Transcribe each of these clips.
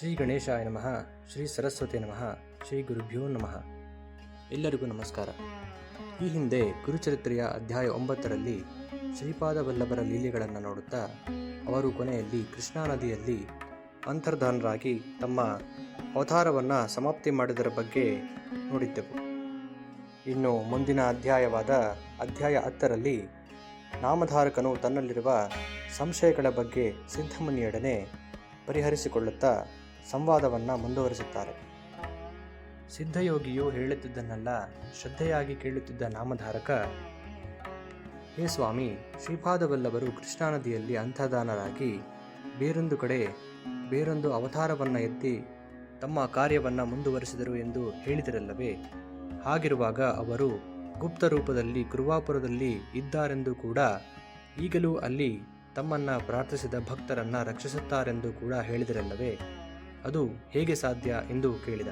ಶ್ರೀ ಗಣೇಶಾಯ ನಮಃ, ಶ್ರೀ ಸರಸ್ವತಿ ನಮಃ, ಶ್ರೀ ಗುರುಭ್ಯೋ ನಮಃ. ಎಲ್ಲರಿಗೂ ನಮಸ್ಕಾರ. ಈ ಹಿಂದೆ ಗುರುಚರಿತ್ರೆಯ ಅಧ್ಯಾಯ ಒಂಬತ್ತರಲ್ಲಿ ಶ್ರೀಪಾದ ವಲ್ಲಭರ ಲೀಲೆಗಳನ್ನು ನೋಡುತ್ತಾ, ಅವರು ಕೊನೆಯಲ್ಲಿ ಕೃಷ್ಣಾ ನದಿಯಲ್ಲಿ ಅಂತರ್ಧಾನರಾಗಿ ತಮ್ಮ ಅವತಾರವನ್ನು ಸಮಾಪ್ತಿ ಮಾಡಿದರ ಬಗ್ಗೆ ನೋಡಿದ್ದೆವು. ಇನ್ನು ಮುಂದಿನ ಅಧ್ಯಾಯವಾದ ಅಧ್ಯಾಯ ಹತ್ತರಲ್ಲಿ ನಾಮಧಾರಕನು ತನ್ನಲ್ಲಿರುವ ಸಂಶಯಗಳ ಬಗ್ಗೆ ಸಿದ್ಧಮುನಿಯೊಡನೆ ಪರಿಹರಿಸಿಕೊಳ್ಳುತ್ತಾ ಸಂವಾದವನ್ನು ಮುಂದುವರಿಸುತ್ತಾರೆ. ಸಿದ್ಧಯೋಗಿಯು ಹೇಳುತ್ತಿದ್ದನ್ನೆಲ್ಲ ಶ್ರದ್ಧೆಯಾಗಿ ಕೇಳುತ್ತಿದ್ದ ನಾಮಧಾರಕ ಹೇ ಸ್ವಾಮಿ, ಶ್ರೀಪಾದವಲ್ಲಭರು ಕೃಷ್ಣಾ ನದಿಯಲ್ಲಿ ಅಂತರ್ಧಾನರಾಗಿ ಬೇರೊಂದು ಕಡೆ ಬೇರೊಂದು ಅವತಾರವನ್ನು ಎತ್ತಿ ತಮ್ಮ ಕಾರ್ಯವನ್ನು ಮುಂದುವರಿಸಿದರು ಎಂದು ಹೇಳಿದರಲ್ಲವೇ, ಹಾಗಿರುವಾಗ ಅವರು ಗುಪ್ತ ರೂಪದಲ್ಲಿ ಗುರುವಾಪುರದಲ್ಲಿ ಇದ್ದಾರೆಂದು ಕೂಡ ಈಗಲೂ ಅಲ್ಲಿ ತಮ್ಮನ್ನು ಪ್ರಾರ್ಥಿಸಿದ ಭಕ್ತರನ್ನು ರಕ್ಷಿಸುತ್ತಾರೆಂದು ಕೂಡ ಹೇಳಿದರಲ್ಲವೇ ಅದು ಹೇಗೆ ಸಾಧ್ಯ ಎಂದು ಕೇಳಿದ.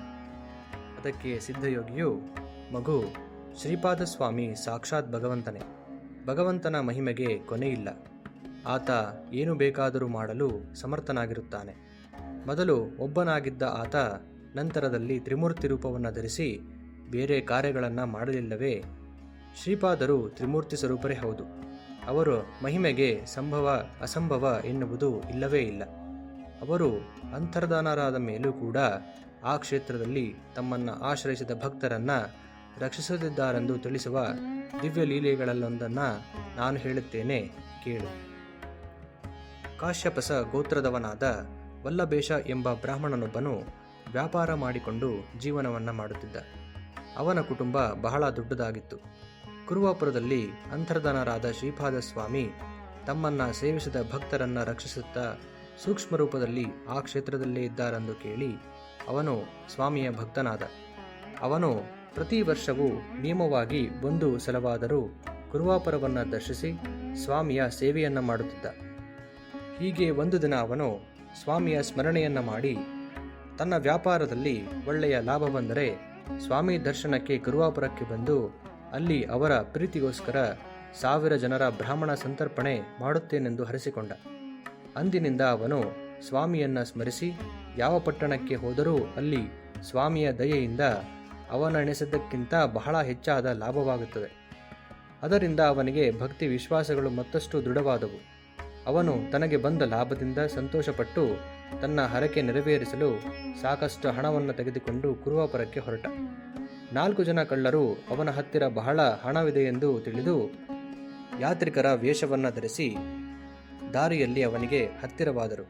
ಅದಕ್ಕೆ ಸಿದ್ಧಯೋಗಿಯು, ಮಗು ಶ್ರೀಪಾದ ಸ್ವಾಮಿ ಸಾಕ್ಷಾತ್ ಭಗವಂತನೇ. ಭಗವಂತನ ಮಹಿಮೆಗೆ ಕೊನೆಯಿಲ್ಲ. ಆತ ಏನು ಬೇಕಾದರೂ ಮಾಡಲು ಸಮರ್ಥನಾಗಿರುತ್ತಾನೆ. ಮೊದಲು ಒಬ್ಬನಾಗಿದ್ದ ಆತ ನಂತರದಲ್ಲಿ ತ್ರಿಮೂರ್ತಿ ರೂಪವನ್ನು ಧರಿಸಿ ಬೇರೆ ಕಾರ್ಯಗಳನ್ನು ಮಾಡಲಿಲ್ಲವೇ? ಶ್ರೀಪಾದರು ತ್ರಿಮೂರ್ತಿ ಸ್ವರೂಪರೇ ಹೌದು. ಅವರು ಮಹಿಮೆಗೆ ಸಂಭವ, ಅಸಂಭವ ಎನ್ನುವುದು ಇಲ್ಲವೇ ಇಲ್ಲ. ಅವರು ಅಂತರ್ಧಾನರಾದ ಮೇಲೂ ಕೂಡ ಆ ಕ್ಷೇತ್ರದಲ್ಲಿ ತಮ್ಮನ್ನು ಆಶ್ರಯಿಸಿದ ಭಕ್ತರನ್ನು ರಕ್ಷಿಸುತ್ತಿದ್ದಾರೆಂದು ತಿಳಿಸುವ ದಿವ್ಯ ಲೀಲೆಗಳಲ್ಲೊಂದನ್ನು ನಾನು ಹೇಳುತ್ತೇನೆ ಕೇಳು. ಕಾಶ್ಯಪಸ ಗೋತ್ರದವನಾದ ವಲ್ಲಭೇಶ ಎಂಬ ಬ್ರಾಹ್ಮಣನೊಬ್ಬನು ವ್ಯಾಪಾರ ಮಾಡಿಕೊಂಡು ಜೀವನವನ್ನು ಮಾಡುತ್ತಿದ್ದ. ಅವನ ಕುಟುಂಬ ಬಹಳ ದೊಡ್ಡದಾಗಿತ್ತು. ಕುರುವಾಪುರದಲ್ಲಿ ಅಂತರ್ಧನರಾದ ಶ್ರೀಪಾದ ಸ್ವಾಮಿ ತಮ್ಮನ್ನ ಸೇವಿಸಿದ ಭಕ್ತರನ್ನ ರಕ್ಷಿಸುತ್ತಾ ಸೂಕ್ಷ್ಮ ರೂಪದಲ್ಲಿ ಆ ಕ್ಷೇತ್ರದಲ್ಲೇ ಇದ್ದಾರೆಂದು ಕೇಳಿ ಅವನು ಸ್ವಾಮಿಯ ಭಕ್ತನಾದ. ಅವನು ಪ್ರತಿ ವರ್ಷವೂ ನಿಯಮವಾಗಿ ಒಂದು ಸಲವಾದರೂ ಗುರುವಾಪುರವನ್ನು ದರ್ಶಿಸಿ ಸ್ವಾಮಿಯ ಸೇವೆಯನ್ನು ಮಾಡುತ್ತಿದ್ದ. ಹೀಗೆ ಒಂದು ದಿನ ಅವನು ಸ್ವಾಮಿಯ ಸ್ಮರಣೆಯನ್ನು ಮಾಡಿ ತನ್ನ ವ್ಯಾಪಾರದಲ್ಲಿ ಒಳ್ಳೆಯ ಲಾಭ ಬಂದರೆ ಸ್ವಾಮಿ ದರ್ಶನಕ್ಕೆ ಗುರುವಾಪುರಕ್ಕೆ ಬಂದು ಅಲ್ಲಿ ಅವರ ಪ್ರೀತಿಗೋಸ್ಕರ ಸಾವಿರ ಜನರ ಬ್ರಾಹ್ಮಣ ಸಂತರ್ಪಣೆ ಮಾಡುತ್ತೇನೆಂದು ಹರಿಸಿಕೊಂಡ. ಅಂದಿನಿಂದ ಅವನು ಸ್ವಾಮಿಯನ್ನು ಸ್ಮರಿಸಿ ಯಾವ ಪಟ್ಟಣಕ್ಕೆ ಹೋದರೂ ಅಲ್ಲಿ ಸ್ವಾಮಿಯ ದಯೆಯಿಂದ ಅವನೆಣಿಸಿದ್ದಕ್ಕಿಂತ ಬಹಳ ಹೆಚ್ಚಾದ ಲಾಭವಾಗುತ್ತದೆ. ಅದರಿಂದ ಅವನಿಗೆ ಭಕ್ತಿ ವಿಶ್ವಾಸಗಳು ಮತ್ತಷ್ಟು ದೃಢವಾದವು. ಅವನು ತನಗೆ ಬಂದ ಲಾಭದಿಂದ ಸಂತೋಷಪಟ್ಟು ತನ್ನ ಹರಕೆ ನೆರವೇರಿಸಲು ಸಾಕಷ್ಟು ಹಣವನ್ನು ತೆಗೆದುಕೊಂಡು ಕುರುವಾಪುರಕ್ಕೆ ಹೊರಟ. ನಾಲ್ಕು ಜನ ಕಳ್ಳರು ಅವನ ಹತ್ತಿರ ಬಹಳ ಹಣವಿದೆ ಎಂದು ತಿಳಿದು ಯಾತ್ರಿಕರ ವೇಷವನ್ನು ಧರಿಸಿ ದಾರಿಯಲ್ಲಿ ಅವನಿಗೆ ಹತ್ತಿರವಾದರು.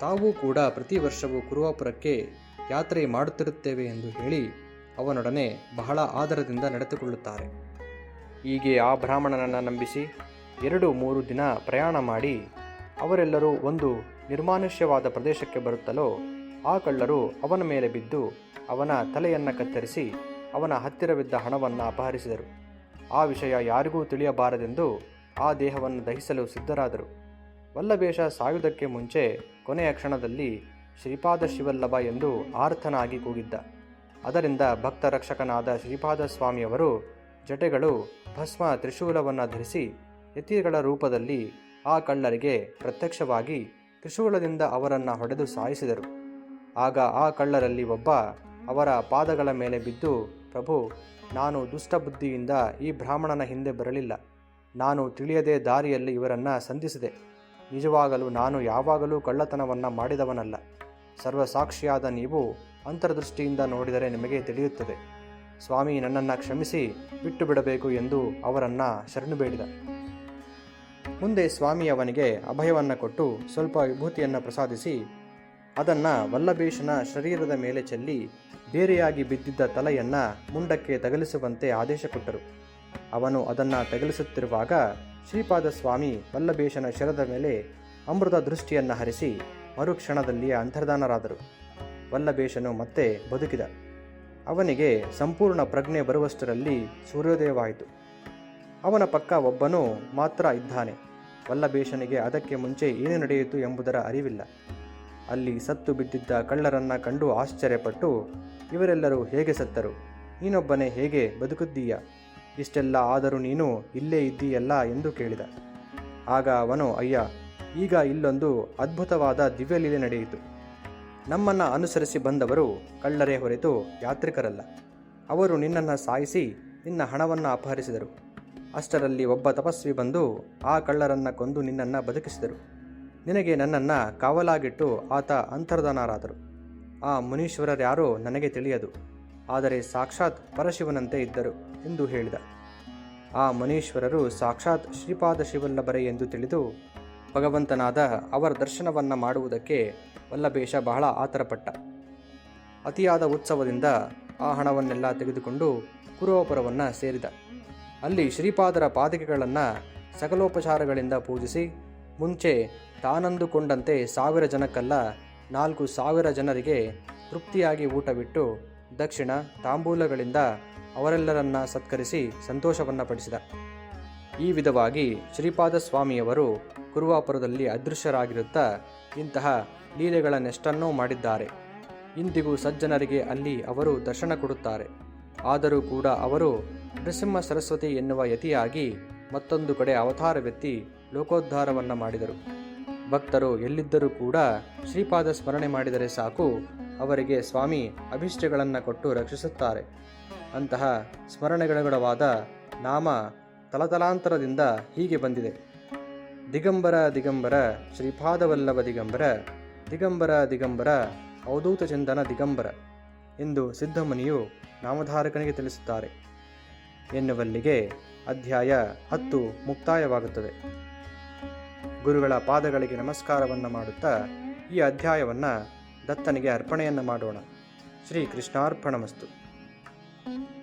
ತಾವೂ ಕೂಡ ಪ್ರತಿ ವರ್ಷವೂ ಕುರುವಾಪುರಕ್ಕೆ ಯಾತ್ರೆ ಮಾಡುತ್ತಿರುತ್ತೇವೆ ಎಂದು ಹೇಳಿ ಅವನೊಡನೆ ಬಹಳ ಆದರದಿಂದ ನಡೆದುಕೊಳ್ಳುತ್ತಾರೆ. ಹೀಗೆ ಆ ಬ್ರಾಹ್ಮಣನನ್ನು ನಂಬಿಸಿ ಎರಡು ಮೂರು ದಿನ ಪ್ರಯಾಣ ಮಾಡಿ ಅವರೆಲ್ಲರೂ ಒಂದು ನಿರ್ಮಾನುಷ್ಯವಾದ ಪ್ರದೇಶಕ್ಕೆ ಬರುತ್ತಲೋ ಆ ಕಳ್ಳರು ಅವನ ಮೇಲೆ ಬಿದ್ದು ಅವನ ತಲೆಯನ್ನು ಕತ್ತರಿಸಿ ಅವನ ಹತ್ತಿರವಿದ್ದ ಹಣವನ್ನು ಅಪಹರಿಸಿದರು. ಆ ವಿಷಯ ಯಾರಿಗೂ ತಿಳಿಯಬಾರದೆಂದು ಆ ದೇಹವನ್ನು ದಹಿಸಲು ಸಿದ್ಧರಾದರು. ವಲ್ಲಭೇಶ ಸಾಯುವುದಕ್ಕೆ ಮುಂಚೆ ಕೊನೆಯ ಕ್ಷಣದಲ್ಲಿ ಶ್ರೀಪಾದ ಶಿವಲ್ಲಭ ಎಂದು ಆರ್ಥನಾಗಿ ಕೂಗಿದ್ದ. ಅದರಿಂದ ಭಕ್ತ ರಕ್ಷಕನಾದ ಶ್ರೀಪಾದ ಸ್ವಾಮಿಯವರು ಜಟೆಗಳು ಭಸ್ಮ ತ್ರಿಶೂಲವನ್ನು ಧರಿಸಿ ಯತಿಗಳ ರೂಪದಲ್ಲಿ ಆ ಕಳ್ಳರಿಗೆ ಪ್ರತ್ಯಕ್ಷವಾಗಿ ತ್ರಿಶೂಲದಿಂದ ಅವರನ್ನು ಹೊಡೆದು ಸಾಯಿಸಿದರು. ಆಗ ಆ ಕಳ್ಳರಲ್ಲಿ ಒಬ್ಬ ಅವರ ಪಾದಗಳ ಮೇಲೆ ಬಿದ್ದು, ಪ್ರಭು, ನಾನು ದುಷ್ಟಬುದ್ಧಿಯಿಂದ ಈ ಬ್ರಾಹ್ಮಣನ ಹಿಂದೆ ಬರಲಿಲ್ಲ. ನಾನು ತಿಳಿಯದೆ ದಾರಿಯಲ್ಲಿ ಇವರನ್ನು ಸಂಧಿಸಿದೆ. ನಿಜವಾಗಲೂ ನಾನು ಯಾವಾಗಲೂ ಕಳ್ಳತನವನ್ನು ಮಾಡಿದವನಲ್ಲ. ಸರ್ವಸಾಕ್ಷಿಯಾದ ನೀವು ಅಂತರ್ದೃಷ್ಟಿಯಿಂದ ನೋಡಿದರೆ ನಿಮಗೆ ತಿಳಿಯುತ್ತದೆ. ಸ್ವಾಮಿ ನನ್ನನ್ನು ಕ್ಷಮಿಸಿ ಬಿಟ್ಟು ಬಿಡಬೇಕು ಎಂದು ಅವರನ್ನು ಶರಣು ಬೇಡಿದ. ಮುಂದೆ ಸ್ವಾಮಿ ಅವನಿಗೆ ಅಭಯವನ್ನು ಕೊಟ್ಟು ಸ್ವಲ್ಪ ವಿಭೂತಿಯನ್ನು ಪ್ರಸಾದಿಸಿ, ಅದನ್ನು ವಲ್ಲಭೇಶನ ಶರೀರದ ಮೇಲೆ ಚೆಲ್ಲಿ ಬೇರೆಯಾಗಿ ಬಿದ್ದಿದ್ದ ತಲೆಯನ್ನು ಮುಂಡಕ್ಕೆ ತಗಲಿಸುವಂತೆ ಆದೇಶ ಕೊಟ್ಟರು. ಅವನು ಅದನ್ನು ತಗಲಿಸುತ್ತಿರುವಾಗ ಶ್ರೀಪಾದ ಸ್ವಾಮಿ ವಲ್ಲಭೇಶನ ಶಿರದ ಮೇಲೆ ಅಮೃತ ದೃಷ್ಟಿಯನ್ನು ಹರಿಸಿ ಮರುಕ್ಷಣದಲ್ಲಿಯೇ ಅಂತರ್ಧಾನರಾದರು. ವಲ್ಲಭೇಶನು ಮತ್ತೆ ಬದುಕಿದ. ಅವನಿಗೆ ಸಂಪೂರ್ಣ ಪ್ರಜ್ಞೆ ಬರುವಷ್ಟರಲ್ಲಿ ಸೂರ್ಯೋದಯವಾಯಿತು. ಅವನ ಪಕ್ಕ ಒಬ್ಬನು ಮಾತ್ರ ಇದ್ದಾನೆ. ವಲ್ಲಭೇಶನಿಗೆ ಅದಕ್ಕೆ ಮುಂಚೆ ಏನು ನಡೆಯಿತು ಎಂಬುದರ ಅರಿವಿಲ್ಲ. ಅಲ್ಲಿ ಸತ್ತು ಬಿದ್ದಿದ್ದ ಕಳ್ಳರನ್ನ ಕಂಡು ಆಶ್ಚರ್ಯಪಟ್ಟು, ಇವರೆಲ್ಲರೂ ಹೇಗೆ ಸತ್ತರು? ನೀನೊಬ್ಬನೇ ಹೇಗೆ ಬದುಕಿದ್ದೀಯ ಇಷ್ಟೆಲ್ಲ ಆದರೂ ನೀನು ಇಲ್ಲೇ ಇದ್ದೀಯಲ್ಲ ಎಂದು ಕೇಳಿದ. ಆಗ ಅವನು, ಅಯ್ಯ, ಈಗ ಇಲ್ಲೊಂದು ಅದ್ಭುತವಾದ ದಿವ್ಯಲೀಲೆ ನಡೆಯಿತು. ನಮ್ಮನ್ನು ಅನುಸರಿಸಿ ಬಂದವರು ಕಳ್ಳರೇ ಹೊರತು ಯಾತ್ರಿಕರಲ್ಲ. ಅವರು ನಿನ್ನನ್ನು ಸಾಯಿಸಿ ನಿನ್ನ ಹಣವನ್ನು ಅಪಹರಿಸಿದರು. ಅಷ್ಟರಲ್ಲಿ ಒಬ್ಬ ತಪಸ್ವಿ ಬಂದು ಆ ಕಳ್ಳರನ್ನು ಕೊಂದು ನಿನ್ನನ್ನು ಬದುಕಿಸಿದರು. ನಿನಗೆ ನನ್ನನ್ನು ಕಾವಲಾಗಿಟ್ಟು ಆತ ಅಂತರ್ಧಾನರಾದರು. ಆ ಮುನೀಶ್ವರರ್ಯಾರೋ ನನಗೆ ತಿಳಿಯದು. ಆದರೆ ಸಾಕ್ಷಾತ್ ಪರಶಿವನಂತೆ ಇದ್ದರು. ಎಂದು ಹೇಳಿದ. ಆ ಮುನೀಶ್ವರರು ಸಾಕ್ಷಾತ್ ಶ್ರೀಪಾದ ಶಿವಲ್ಲಭರೇ ಎಂದು ತಿಳಿದು ಭಗವಂತನಾದ ಅವರ ದರ್ಶನವನ್ನು ಮಾಡುವುದಕ್ಕೆ ವಲ್ಲಭೇಶ ಬಹಳ ಆತರಪಟ್ಟ. ಅತಿಯಾದ ಉತ್ಸವದಿಂದ ಆ ಹಣವನ್ನೆಲ್ಲ ತೆಗೆದುಕೊಂಡು ಕುರುವಪುರವನ್ನು ಸೇರಿದ. ಅಲ್ಲಿ ಶ್ರೀಪಾದರ ಪಾದಕೆಗಳನ್ನು ಸಕಲೋಪಚಾರಗಳಿಂದ ಪೂಜಿಸಿ ಮುಂಚೆ ತಾನಂದುಕೊಂಡಂತೆ ಸಾವಿರ ಜನಕ್ಕಲ್ಲ ನಾಲ್ಕು ಸಾವಿರ ಜನರಿಗೆ ತೃಪ್ತಿಯಾಗಿ ಊಟವಿಟ್ಟು ದಕ್ಷಿಣ ತಾಂಬೂಲಗಳಿಂದ ಅವರೆಲ್ಲರನ್ನ ಸತ್ಕರಿಸಿ ಸಂತೋಷವನ್ನ ಪಡಿಸಿದ. ಈ ವಿಧವಾಗಿ ಶ್ರೀಪಾದ ಸ್ವಾಮಿಯವರು ಕುರುವಾಪುರದಲ್ಲಿ ಅದೃಶ್ಯರಾಗಿರುತ್ತಾ ಇಂತಹ ಲೀಲೆಗಳ ನೆಷ್ಟನ್ನೂ ಮಾಡಿದ್ದಾರೆ. ಇಂದಿಗೂ ಸಜ್ಜನರಿಗೆ ಅಲ್ಲಿ ಅವರು ದರ್ಶನ ಕೊಡುತ್ತಾರೆ. ಆದರೂ ಕೂಡ ಅವರು ನೃಸಿಂಹ ಸರಸ್ವತಿ ಎನ್ನುವ ಯತಿಯಾಗಿ ಮತ್ತೊಂದು ಕಡೆ ಅವತಾರವೆತ್ತಿ ಲೋಕೋದ್ಧಾರವನ್ನು ಮಾಡಿದರು. ಭಕ್ತರು ಎಲ್ಲಿದ್ದರೂ ಕೂಡ ಶ್ರೀಪಾದ ಸ್ಮರಣೆ ಮಾಡಿದರೆ ಸಾಕು, ಅವರಿಗೆ ಸ್ವಾಮಿ ಅಭಿಷ್ಟಗಳನ್ನು ಕೊಟ್ಟು ರಕ್ಷಿಸುತ್ತಾರೆ. ಅಂತಹ ಸ್ಮರಣೆಗಳವಾದ ನಾಮ ತಲತಲಾಂತರದಿಂದ ಹೀಗೆ ಬಂದಿದೆ. ದಿಗಂಬರ ದಿಗಂಬರ ಶ್ರೀಪಾದವಲ್ಲಭ ದಿಗಂಬರ ದಿಗಂಬರ ದಿಗಂಬರ ಅವಧೂತ ಚಂದನ ದಿಗಂಬರ ಎಂದು ಸಿದ್ಧಮುನಿಯು ನಾಮಧಾರಕನಿಗೆ ತಿಳಿಸುತ್ತಾರೆ. ಎನ್ನುವಲ್ಲಿಗೆ ಅಧ್ಯಾಯ ಹತ್ತು ಮುಕ್ತಾಯವಾಗುತ್ತದೆ. ಗುರುಗಳ ಪಾದಗಳಿಗೆ ನಮಸ್ಕಾರವನ್ನು ಮಾಡುತ್ತಾ ಈ ಅಧ್ಯಾಯವನ್ನು ದತ್ತನಿಗೆ ಅರ್ಪಣೆಯನ್ನು ಮಾಡೋಣ. Shri ಕೃಷ್ಣಾರ್ಪಣಮಸ್ತು Thank you.